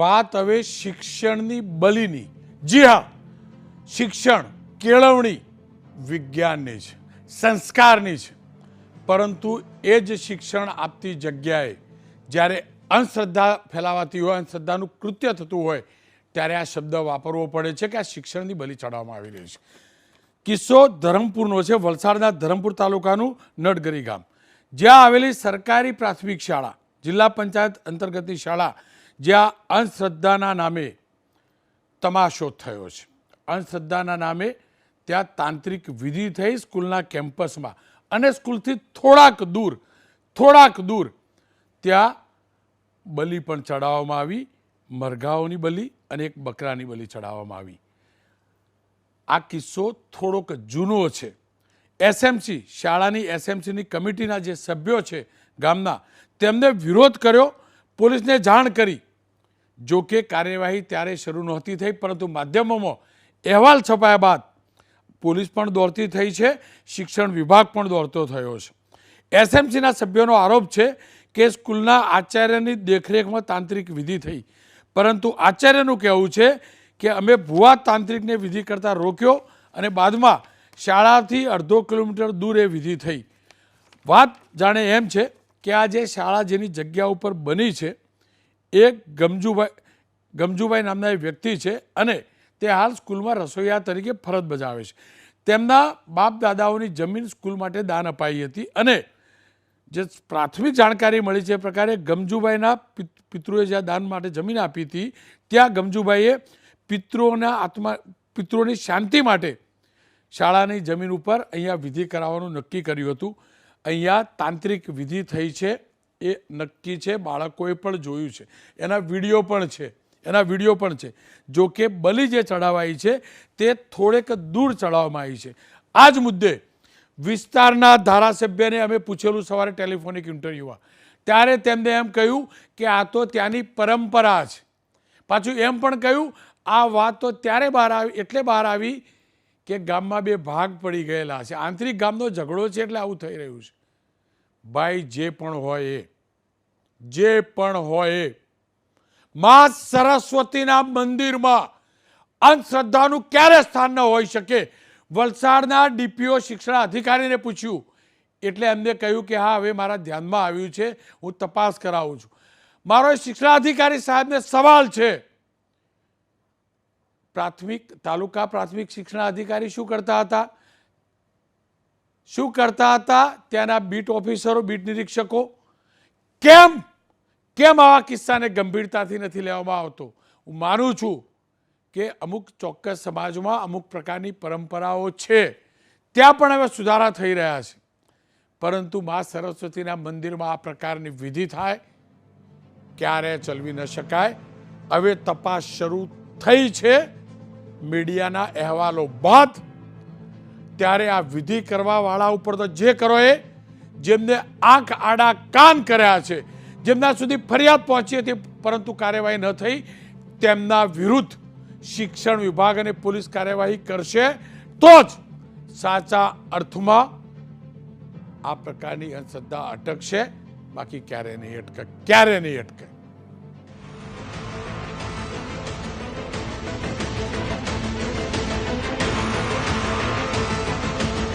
વાત હવે શિક્ષણની બલિની. જી હા, શિક્ષણ કેળવણી વિજ્ઞાનની છે, સંસ્કારની છે. પરંતુ એ જ શિક્ષણ આપતી જગ્યાએ જ્યારે અંધશ્રદ્ધા ફેલાવાતી હોય, અંધશ્રદ્ધાનું કૃત્ય થતું હોય, ત્યારે આ શબ્દ વાપરવો પડે છે કે આ શિક્ષણની બલી ચડાવવામાં આવી રહી છે. કિસ્સો ધરમપુરનો છે, વલસાડના ધરમપુર તાલુકાનું નડગરી ગામ. જ્યાં આવેલી સરકારી પ્રાથમિક શાળા, જિલ્લા પંચાયત અંતર્ગતની શાળા જ્યાં અંધશ્રદ્ધાના નામે તમાશો થયો છે. અંધશ્રદ્ધાના નામે ત્યાં તાંત્રિક વિધિ થઈ સ્કૂલના કેમ્પસમાં. અને સ્કૂલથી થોડાક દૂર થોડાક દૂર ત્યાં બલિ પણ ચડાવવામાં આવી, મરઘાઓની બલિ અને એક બકરાની બલિ ચડાવવામાં આવી. આ કિસ્સો થોડોક જૂનો છે. એસએમસી, શાળાની એસએમસીની કમિટીના જે સભ્યો છે ગામના, તેમને વિરોધ કર્યો, પોલીસને જાણ કરી. જો કે કાર્યવાહી ત્યારે શરૂ નહોતી થઈ, પરંતુ માધ્યમોમાં અહેવાલ છપાયા બાદ પોલીસ પણ દોડતી થઈ છે, શિક્ષણ વિભાગ પણ દોડતો થયો છે. એસએમસીના સભ્યોનો આરોપ છે કે સ્કૂલના આચાર્યની દેખરેખમાં તાંત્રિક વિધિ થઈ. પરંતુ આચાર્યનું કહેવું છે કે અમે ભુવા તાંત્રિકને વિધિ કરતાં રોક્યો અને બાદમાં શાળાથી અડધો કિલોમીટર દૂર એ વિધિ થઈ. વાત જાણે એમ છે કે આ જે શાળા જેની જગ્યા ઉપર બની છે એ ગમજુભાઈ ગમજુભાઈ નામના એક વ્યક્તિ છે અને તે હાલ સ્કૂલમાં રસોઈયા તરીકે ફરજ બજાવે છે. તેમના બાપ દાદાઓની જમીન સ્કૂલ માટે દાન અપાઈ હતી અને જે પ્રાથમિક જાણકારી મળી છે એ પ્રકારે ગમજુભાઈના પિતૃએ જ્યાં દાન માટે જમીન આપી હતી, ત્યાં ગમજુભાઈએ પિતૃઓના આત્મા, પિતૃઓની શાંતિ માટે શાળાની જમીન ઉપર અહીંયા વિધિ કરાવવાનું નક્કી કર્યું હતું. અહીંયા તાંત્રિક વિધિ થઈ છે. એ નક્કી છે, બાળકોએ પણ જોયું છે. એના વીડિયો પણ છે, એના વીડિયો પણ છે. જો કે બલિ જે ચડાવાઈ છે, તે થોડેક દૂર ચડાવવામાં આવી છે. આ જ મુદ્દે વિસ્તારના ધારાસભ્યને અમે પૂછેલું સવારે ટેલિફોનિક ઇન્ટરવ્યુમાં. ત્યારે તેમને એમ કહ્યું કે આ તો ત્યાંની પરંપરા છે. પાછું એમ પણ કહ્યું, આ વાત તો ત્યારે બહાર આવી, એટલે બહાર આવી કે ગામમાં બે ભાગ પડી ગયેલા છે. આંતરિક ગામનો ઝઘડો છે, એટલે આવું થઈ રહ્યું છે. ભાઈ જે પણ હોય એ, જે પણ હોય એ, મા સરસ્વતીના મંદિરમાં અંધશ્રદ્ધાનું ક્યારે સ્થાન ન હોઈ શકે? વલસાડના ડીપીઓ શિક્ષણ અધિકારીને પૂછ્યું. એટલે એમને કહ્યું કે હા, હવે મારા ધ્યાનમાં આવ્યું છે, હું તપાસ કરાવું છું. મારો શિક્ષણાધિકારી સાહેબને સવાલ છે, પ્રાથમિક, તાલુકા પ્રાથમિક શિક્ષણ અધિકારી શું કરતા હતા? શું કરતા હતા ત્યાંના બીટ ઓફિસરો, બીટ નિરીક્ષકો? કેમ? કેમ આવા કિસ્સાને ગંભીરતાથી નથી લેવામાં આવતો? હું માનું છું કે અમુક ચોક્કસ સમાજમાં અમુક પ્રકારની પરંપરાઓ છે. ત્યાં પણ હવે સુધારા થઈ રહ્યા છે. પરંતુ મા સરસ્વતીના મંદિરમાં આ પ્રકારની વિધિ થાય, ક્યારે ચલવી ન શકાય? હવે તપાસ શરૂ થઈ છે. મીડિયાના અહેવાલો બાદ ત્યારે આ વિધિ કરવાવાળા ઉપર તો જે કરો એ, જેમને આંખ આડા કાન કર્યા છે, જેમના સુધી ફરિયાદ પહોંચી હતી, પરંતુ કાર્યવાહી ન થઈ, તેમના વિરુદ્ધ શિક્ષણ વિભાગ અને પોલીસ કાર્યવાહી કરશે, તો જ સાચા અર્થમાં આ પ્રકારની અંધશ્રદ્ધા અટકશે, બાકી ક્યારે નહીં અટકે ક્યારે નહીં અટકે.